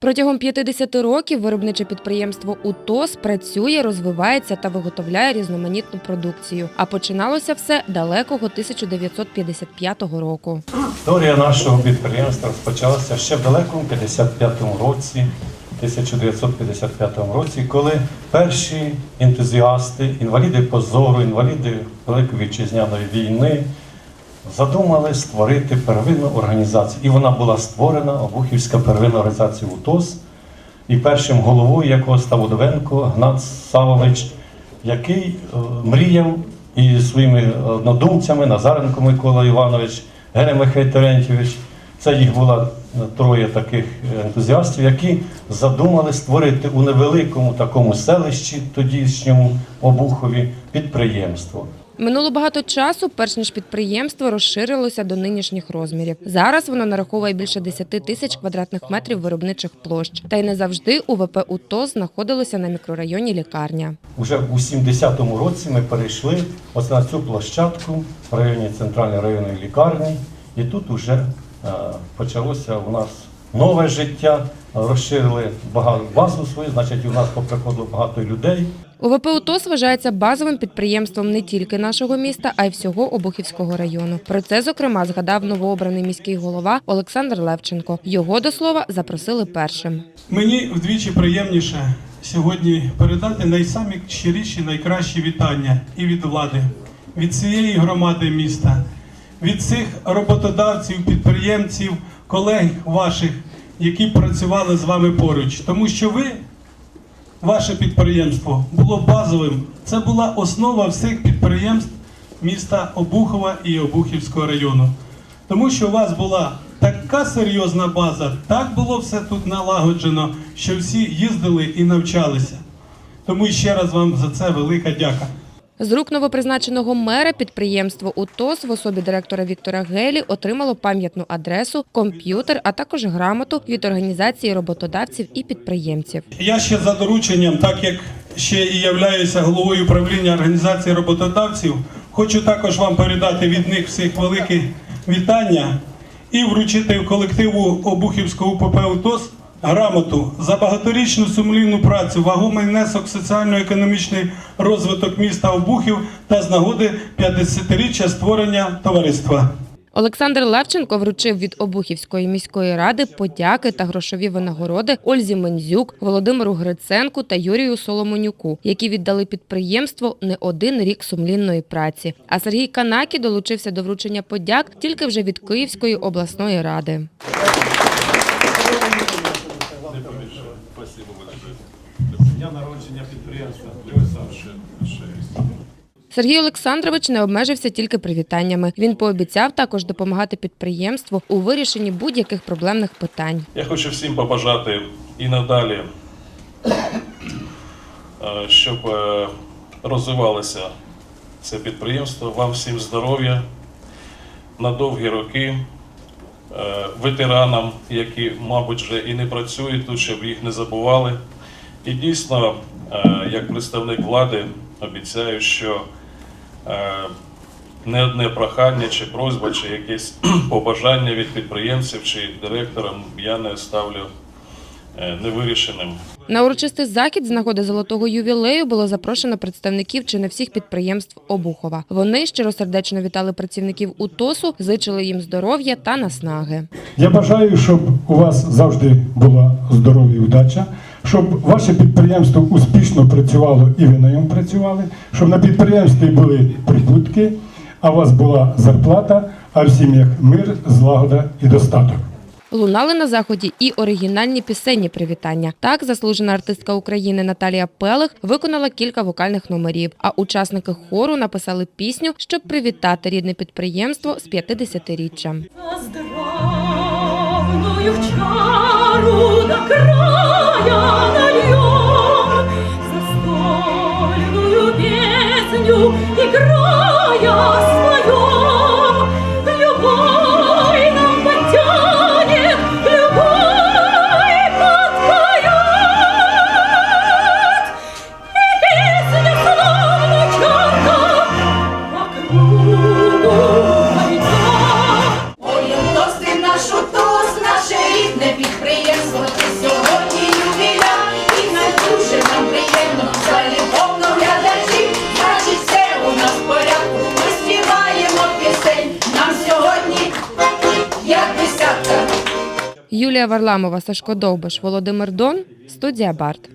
Протягом 50 років виробниче підприємство УТОС працює, розвивається та виготовляє різноманітну продукцію. А починалося все далекого 1955 року. Історія нашого підприємства розпочалася ще в далекому 55-му році, 1955 році, коли перші ентузіасти, інваліди позору, інваліди Великої вітчизняної війни задумали створити первинну організацію. І вона була створена, Обухівська первинна організація УТОС. І першим головою якого став Удовенко Гнат Савович, який е, мріяв і своїми однодумцями Назаренко Микола Іванович, Гене Михайло. Це їх було е, троє таких ентузіастів, які задумали створити у невеликому такому селищі, тодішньому Обухові, підприємство. Минуло багато часу, перш ніж підприємство розширилося до нинішніх розмірів. Зараз воно нараховує більше 10 тисяч квадратних метрів виробничих площ. Та й не завжди УВП УТОС знаходилося на мікрорайоні лікарня. Уже у 70-му році ми перейшли ось на цю площадку в районі центральної районної лікарні, і тут вже е, почалося у нас нове життя. Розширили базу свою, значить, у нас поприходило багато людей. УВП УТОС вважається базовим підприємством не тільки нашого міста, а й всього Обухівського району. Про це, зокрема, згадав новообраний міський голова Олександр Левченко. Його до слова запросили першим. Мені вдвічі приємніше сьогодні передати найсамі щиріші, найкращі вітання і від влади, від цієї громади міста, від цих роботодавців, підприємців, колег ваших, які працювали з вами поруч. Тому що ви, ваше підприємство, було базовим. Це була основа всіх підприємств міста Обухова і Обухівського району. Тому що у вас була така серйозна база, так було все тут налагоджено, що всі їздили і навчалися. Тому ще раз вам за це велика дяка. З рук новопризначеного мера підприємство УТОС в особі директора Віктора Гелі отримало пам'ятну адресу, комп'ютер, а також грамоту від організації роботодавців і підприємців. Я ще за дорученням, так як ще і являюся головою управління організації роботодавців, хочу також вам передати від них всіх велике вітання і вручити колективу Обухівського УПП УТОС грамоту за багаторічну сумлінну працю, вагомий внесок соціально-економічний розвиток міста Обухів та з нагоди 50-річчя створення товариства. Олександр Левченко вручив від Обухівської міської ради подяки та грошові винагороди Ользі Мензюк, Володимиру Гриценку та Юрію Соломонюку, які віддали підприємству не один рік сумлінної праці. А Сергій Канакі долучився до вручення подяк тільки вже від Київської обласної ради. Дня народження підприємства. Олександр Сергій Олександрович не обмежився тільки привітаннями. Він пообіцяв також допомагати підприємству у вирішенні будь-яких проблемних питань. Я хочу всім побажати і надалі, е, щоб е, розвивалося це підприємство. Вам всім здоров'я на довгі роки, ветеранам, які, мабуть, вже і не працюють тут, щоб їх не забували. І дійсно, е, як представник влади, обіцяю, що е, не одне прохання чи просьба, чи якесь побажання від підприємців чи директора я не ставлю е, невирішеним. На урочистий захід з нагоди золотого ювілею було запрошено представників чи не всіх підприємств Обухова. Вони щиросердечно вітали працівників УТОСу, зичили їм здоров'я та наснаги. Я бажаю, щоб у вас завжди була здоров'я і удача, щоб ваше підприємство успішно працювало і ви на ньому працювали, щоб на підприємстві були прибутки, а у вас була зарплата, а в сім'ях мир, злагода і достаток. Лунали на заході і оригінальні пісенні привітання. Так, заслужена артистка України Наталія Пелих виконала кілька вокальних номерів. А учасники хору написали пісню, щоб привітати рідне підприємство з 50-річчям. Здравною чару на края Юлія Варламова, Сашко Довбиш, Володимир Дон, студія Барт.